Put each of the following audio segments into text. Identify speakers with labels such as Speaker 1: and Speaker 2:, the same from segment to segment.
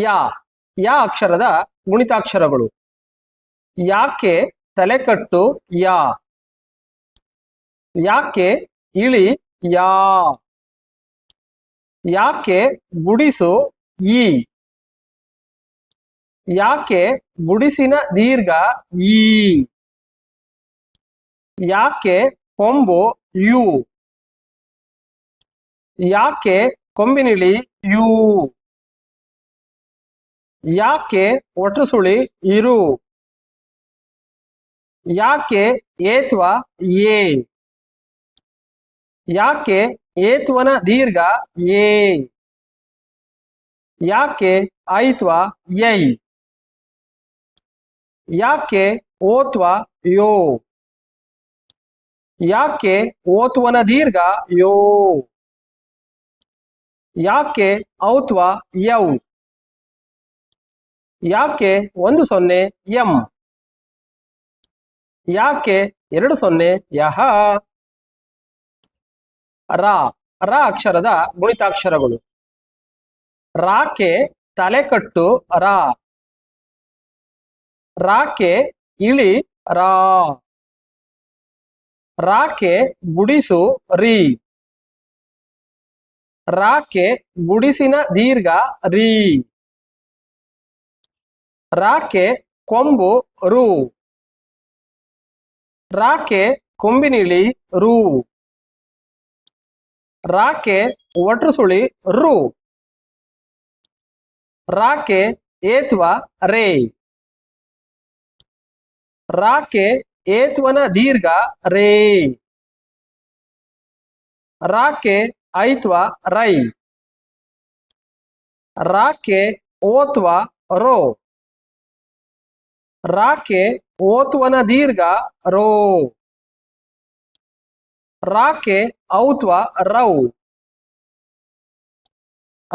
Speaker 1: ಯಾ ಯಾ ಅಕ್ಷರದ ಗುಣಿತಾಕ್ಷರಗಳು. ಯಾಕೆ ತಲೆಕಟ್ಟು ಯಾ? ಯಾಕೆ ಇಳಿ ಯಾ? ಯಾಕೆ ಗುಡಿಸು ಈ? ಯಾಕೆ ಗುಡಿಸಿನ ದೀರ್ಘ ಈ? ಯಾಕೆ ಕೊಂಬು ಯು? ಯಾಕೆ ಕೊಂಬಿನಿಳಿ ಯು? ಯಾಕೆ ಒಟ್ಟುಸುಳಿ ಇರು? ಯಾಕೆ ಏತ್ವ ಏ? ಯಾಕೆ ಏತ್ವನ ದೀರ್ಘ ಏ? ಯಾಕೆ ಐತ್ವ ಯೈ ಯಾಕೆ ಓತ್ವ ಯೋ? ಯಾಕೆ ಓತ್ವನ ದೀರ್ಘ ಯೋ? ಯಾಕೆ ಔತ್ವ ಯೌ? ಯಾಕೆ ಒಂದು ಸೊನ್ನೆ ಎಂ? ಯಾಕೆ ಎರಡು ಸೊನ್ನೆ ಯಹ? ರಾ, ರ ಅಕ್ಷರದ ಗುಣಿತಾಕ್ಷರಗಳು. ರಾಕೆ ತಲೆಕಟ್ಟು ರಾ. ರಾಕೆ ಇಳಿ ರಾ. ರಾಕೆ ಗುಡಿಸು ರೀ. ರಾಕೆ ಗುಡಿಸಿನ ದೀರ್ಘ ರೀ. ರಾಕೆ ಕೊಂಬು ರು. ರಾಕೆ ಕೊಂಬಿನಿಳಿ ರು. ರಾಕೆ ಒಟ್ರುಸುಳಿ ರು. ರಾಕೆ ಏತ್ವ ರೇ. ರಾಕೆ ಏತ್ವನ ದೀರ್ಘ ರೇ. ರಾಕೆ ಐತ್ವ ರೈ. ರಾಕೆ ಓತ್ವ ರೋ. ರಾಕೆ ಓತ್ವನ ದೀರ್ಘ ರೋ. ರಾಕೆ ಔತ್ವ ರೌ.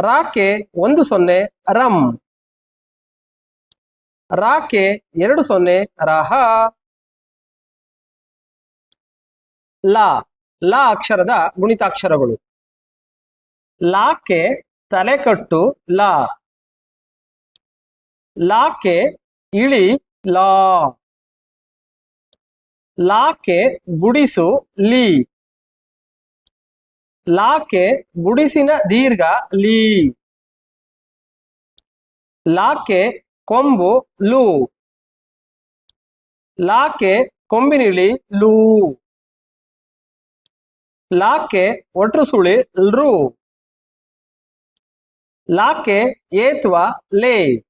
Speaker 1: ರಾಕೆ ಒಂದು ಸೊನ್ನೆ ರಂ. ರಾಕೆ ಎರಡು ಸೊನ್ನೆ ರಹ. ಲಾ, ಲ ಅಕ್ಷರದ ಗುಣಿತಾಕ್ಷರಗಳು. ಲಾಕೆ ತಲೆಕಟ್ಟು ಲಾ. ಲಾಕೆ ಇಳಿ ಲಾ. ಲಾಕೆ ಗುಡಿಸು ಲೀ. ಲಾಕೆ ಗುಡಿಸಿನ ದೀರ್ಘ ಲೀ. ಲಾಕೆ ಕೊಂಬು ಲು. ಲಾಕೆ ಕೊಂಬಿನಿಳಿ ಲೂ. ಲಾಕೆ ಒಟ್ರುಸುಳಿ ಲ್ರು. ಲಾಕೆ ಏತ್ವ ಲೇ.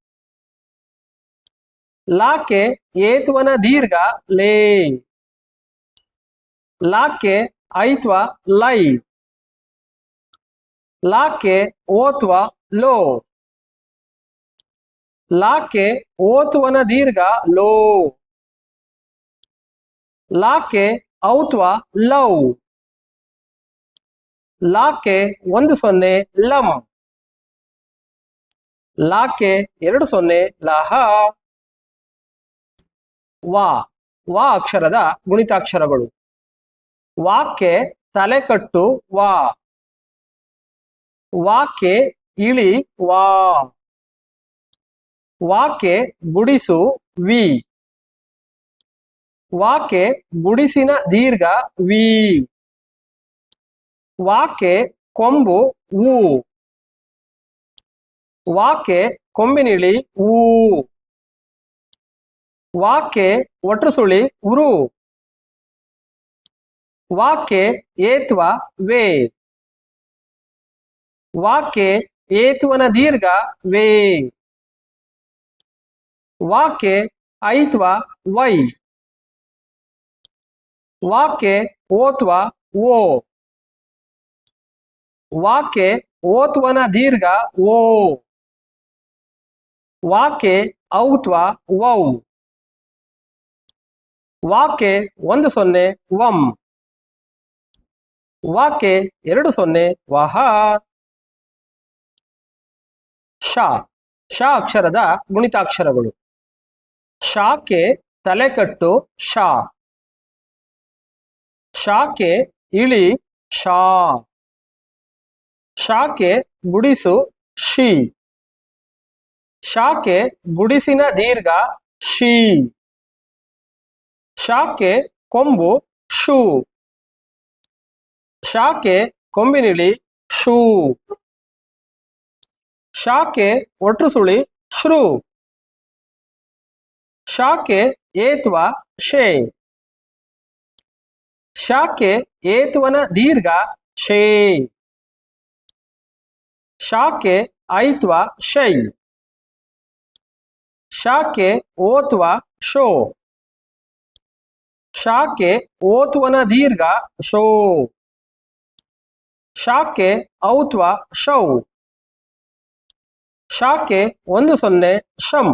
Speaker 1: ಲಾಕೆ ಏತ್ವನ ದೀರ್ಘ ಲೇ. ಲಾಕೆ ಐತ್ವ ಲೈ. ಲಾಕೆ ಓತ್ವ ಲೋ. ಲಾಕೆ ಓತ್ವನ ದೀರ್ಘ ಲೋ. ಲಾಕೆ ಔತ್ವ ಲೌ. ಲಾಕೆ ಒಂದು ಸೊನ್ನೆ ಲಂ. ಲಾಕೆ ಎರಡು ಸೊನ್ನೆ ಲಹ. ವಾ ವಾ ಅಕ್ಷರದ ಗುಣಿತಾಕ್ಷರಗಳು. ವಾಕ್ಕೆ ತಲೆಕಟ್ಟು ವಾ. ವಾಕ್ಕೆ ಇಳಿ ವಾ. ವಾಕ್ಕೆ ಗುಡಿಸು ವಿ. ವಾಕೆ ಗುಡಿಸಿನ ದೀರ್ಘ ವಿ. ವಾಕೆ ಕೊಂಬು ಊ. ವಾಕೆ ಕೊಂಬಿನಿಳಿ ಊ. ವಾಕೆ ಒಟ್ರುಸುಳಿ ಉರು. ವಾಕೆ ಏತ್ವ ವೇ. ವಾಕೆ ಏತ್ವನ ದೀರ್ಘ ವೇ. ವಾಕೆ ಐತ್ವ ವೈ. ವಾಕೆ ಓತ್ವ ಓ. ವಾಕೆ ಓತ್ವನ ದೀರ್ಘ ಓ. ವಾಕೆ ಔತ್ವ ವೌ. ವಾಕೆ ಒಂದು ಸೊನ್ನೆ ವಂ. ವಾಕೆ ಎರಡು ಸೊನ್ನೆ ವಹ. ಶ ಶ ಅಕ್ಷರದ ಗುಣಿತಾಕ್ಷರಗಳು. ಶಾಕೆ ತಲೆಕಟ್ಟು ಶಾ ಶಾಕೆ ಇಳಿ ಶಾ ಶಾಕೆ ಗುಡಿಸು ಶಿ ಶಾಕೆ ಗುಡಿಸಿನ ದೀರ್ಘ ಶಿ ಶಾಕೆ ಕೊಂಬು, ಶೂ. ಶಾಕೆ ಕೊಂಬಿನಿಳಿ, ಶೂ. ಶಾಕೆ ಒಟ್ರು ಸುಳಿ ಶ್ರೂ. ಶಾಕೆ ಏತ್ವ, ಶೇ. ಶಾಕೆ ಏತ್ವನ ದೀರ್ಘ, ಶೇ. ಶಾಕೆ ಐತ್ವ, ಶೈ. ಶಾಕೆ ಓತ್ವ, ಶೋ. ಶಾಕೆ ಓತ್ವನ ದೀರ್ಘ ಶೋ. ಶಾಖೆ ಔತ್ವ ಶೌ. ಶಾಖೆ ಒಂದು ಸೊನ್ನೆ ಶಂ.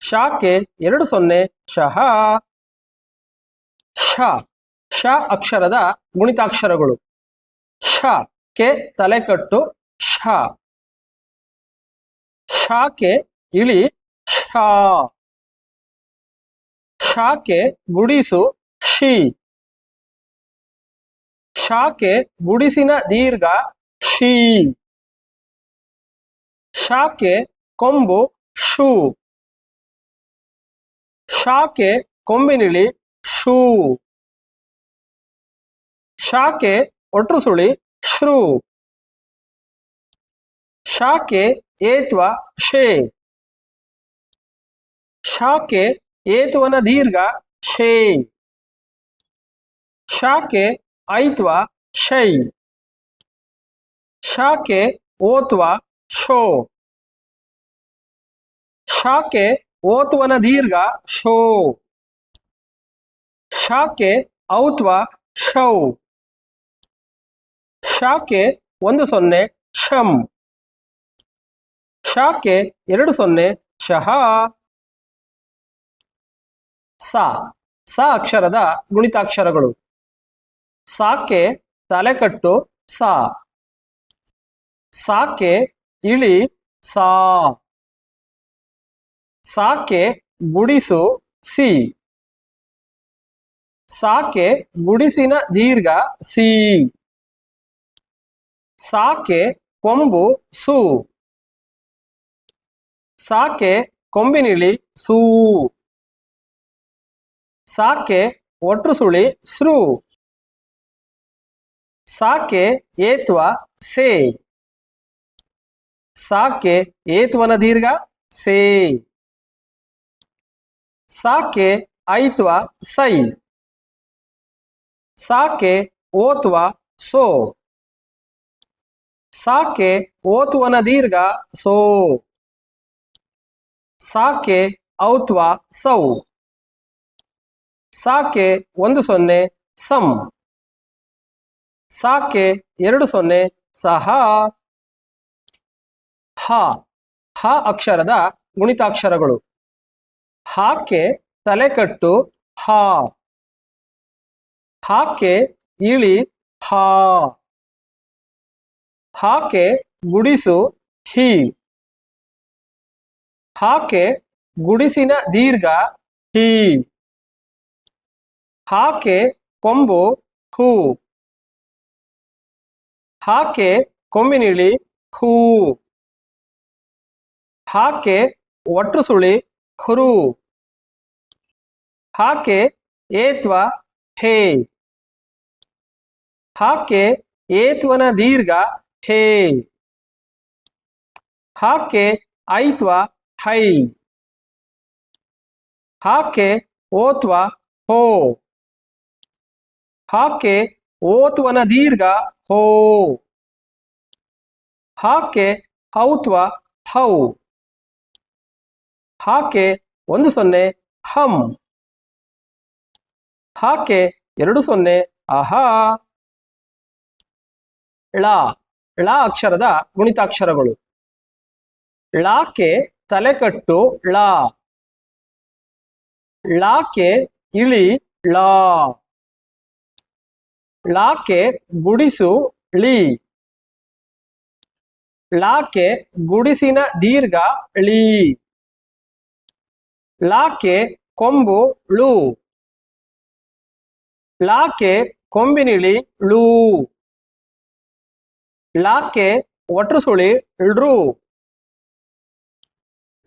Speaker 1: ಶಾಖೆ ಎರಡು ಸೊನ್ನೆ ಶಹ ಶ. ಶ ಅಕ್ಷರದ ಗುಣಿತಾಕ್ಷರಗಳು. ಶ. ಕೆ ತಲೆಕಟ್ಟು ಶ. ಶಾಖೆ ಇಳಿ ಶಾ. ಶಾಕೆ ಗುಡಿಸು ಶಿ. ಶಾಕೆ ಗುಡಿಸಿನ ದೀರ್ಘ ಶೀ. ಶಾಖೆ ಕೊಂಬು ಶೂ. ಶಾಕೆ ಕೊಂಬಿನಿಳಿ ಶೂ. ಶಾಕೆ ಒಟ್ರು ಸುಳಿ ಶ್ರೂ. ಶಾಕೆ ಏತ್ವ ಶೇ. ಶಾಕೆ ಏತ್ವನ ದೀರ್ಘ ಶೇ. ಶಾಕೆ ಐತ್ವ ಶೈ. ಶಾಕೆ ಓತ್ವ ಶೋ. ಶಾಕೆ ಓತ್ವನ ದೀರ್ಘ ಶೋ. ಶಾಕೆ ಔತ್ವ ಶೌ. ಶಾಕೆ ಒಂದು ಸೊನ್ನೆ ಶಂ. ಶಾಕೆ ಎರಡು ಸೊನ್ನೆ ಶಹ. ಸ. ಸ ಅಕ್ಷರದ ಗುಣಿತಾಕ್ಷರಗಳು. ಸಾಕೆ, ತಲೆಕಟ್ಟು, ಸಾ. ಸಾಕೆ, ಇಳಿ, ಸಾ. ಸಾಕೆ, ಗುಡಿಸು, ಸಿ. ಸಾಕೆ, ಗುಡಿಸಿನ ದೀರ್ಘ, ಸಿ. ಸಾಕೆ, ಕೊಂಬು, ಸು. ಸಾಕೆ, ಕೊಂಬಿನಿಳಿ, ಸೂ. ಸಾಕೆ ಒಟ್ರು ಸುಳಿ ಸೃ ಸಾಕೆ ಏತ್ವ ಸೇ. ಸಾಕೆ ಏತ್ವನ ದೀರ್ಘ ಸೇ. ಸಾಕೆ ಐತ್ವ ಸೈ. ಸಾಕೆ ಓತ್ವ ಸೋ. ಸಾಕೆ ಓತ್ವನ ದೀರ್ಘ ಸೋ. ಸಾಕೆ ಔತ್ವ ಸೌ. ಸಾಕೆ ಒಂದು ಸೊನ್ನೆ ಸಂ. ಸಾಕೆ ಎರಡು ಸೊನ್ನೆ ಸಹ. ಹ. ಹ ಅಕ್ಷರದ ಗುಣಿತಾಕ್ಷರಗಳು. ಹಾಕೆ ತಲೆಕಟ್ಟು ಹಾ. ಹಾಕೆ ಇಳಿ ಹಾ. ಹಾಕೆ ಗುಡಿಸು ಹಿ. ಹಾಕೆ ಗುಡಿಸಿನ ದೀರ್ಘ ಹಿ. ಹಾಕೆ ಕೊಂಬು, ಹೂ. ಹಾಕೆ ಕೊಂಬಿನಿಳಿ, ಹೂ. ಹಾಕೆ ಒಟ್ಟುಸುಳಿ ಹುರು. ಹಾಕೆ ಏತ್ವ, ಹೇ. ಹಾಕೆ ಏತ್ವನ ದೀರ್ಘ, ಹೇ. ಹಾಕೆ ಐತ್ವ, ಹೈ. ಹಾಕೆ ಓತ್ವ, ಹೋ. ಹಾಕೆ ಓತ್ವನ ದೀರ್ಘ ಹೋ. ಹಾಕೆ ಹೌತ್ವ ಹೌ. ಹಾಕೆ ಒಂದು ಸೊನ್ನೆ ಹಂ. ಹಾಕೆ ಎರಡು ಸೊನ್ನೆ ಆಹಾ. ಳ ಳ ಅಕ್ಷರದ ಗುಣಿತಾಕ್ಷರಗಳು. ಳಾಕೆ ತಲೆಕಟ್ಟು ಳ. ಳಾಕೆ ಇಳಿ ಳಾ. ಳಾಕೆ ಗುಡಿಸು ಳಿ. ಲಾಕೆ ಗುಡಿಸಿನ ದೀರ್ಘ ಳಿ. ಲಾಕೆ ಕೊಂಬು ಳು. ಲಾಕೆ ಕೊಂಬಿನಿಳಿ ಳು ಲಾಕೆ ಒಟ್ರು ಸುಳಿ ಳ್ರು.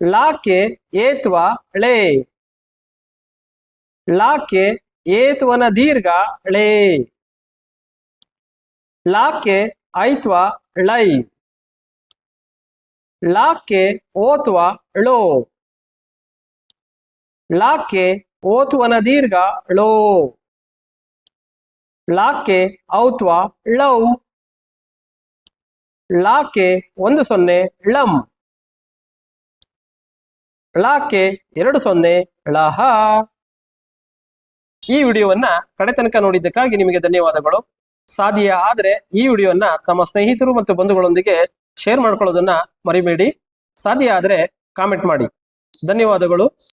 Speaker 1: ಲಾಕೆ ಏತ್ವ ಳೇ. ಲಾಕೆ ಏತ್ವನ ದೀರ್ಘ ಳೇ. ಲಾಕೆ ಐತ್ವಾ ಳೈ ಲಾಕೆ ಓತ್ವಾ ಳೋ ಲಾಕೆ ಓತ್ವನ ದೀರ್ಘ ಳೋ ಲಾಕೆ ಔತ್ವಾ ಳೌ ಲಾಕೆ ಒಂದು ಸೊನ್ನೆ ಳಂ ಳಾಕೆ ಎರಡು ಸೊನ್ನೆ ಳಹ ಈ ವಿಡಿಯೋವನ್ನ ಕಡೆ ತನಕ ನೋಡಿದ್ದಕ್ಕಾಗಿ ನಿಮಗೆ ಧನ್ಯವಾದಗಳು. ಸಾಧ್ಯ ಆದರೆ ಈ ವಿಡಿಯೋನ ತಮ್ಮ ಸ್ನೇಹಿತರು ಮತ್ತು ಬಂಧುಗಳೊಂದಿಗೆ ಶೇರ್ ಮಾಡ್ಕೊಳ್ಳೋದನ್ನ ಮರಿಬೇಡಿ. ಸಾಧ್ಯ ಆದರೆ ಕಾಮೆಂಟ್ ಮಾಡಿ. ಧನ್ಯವಾದಗಳು.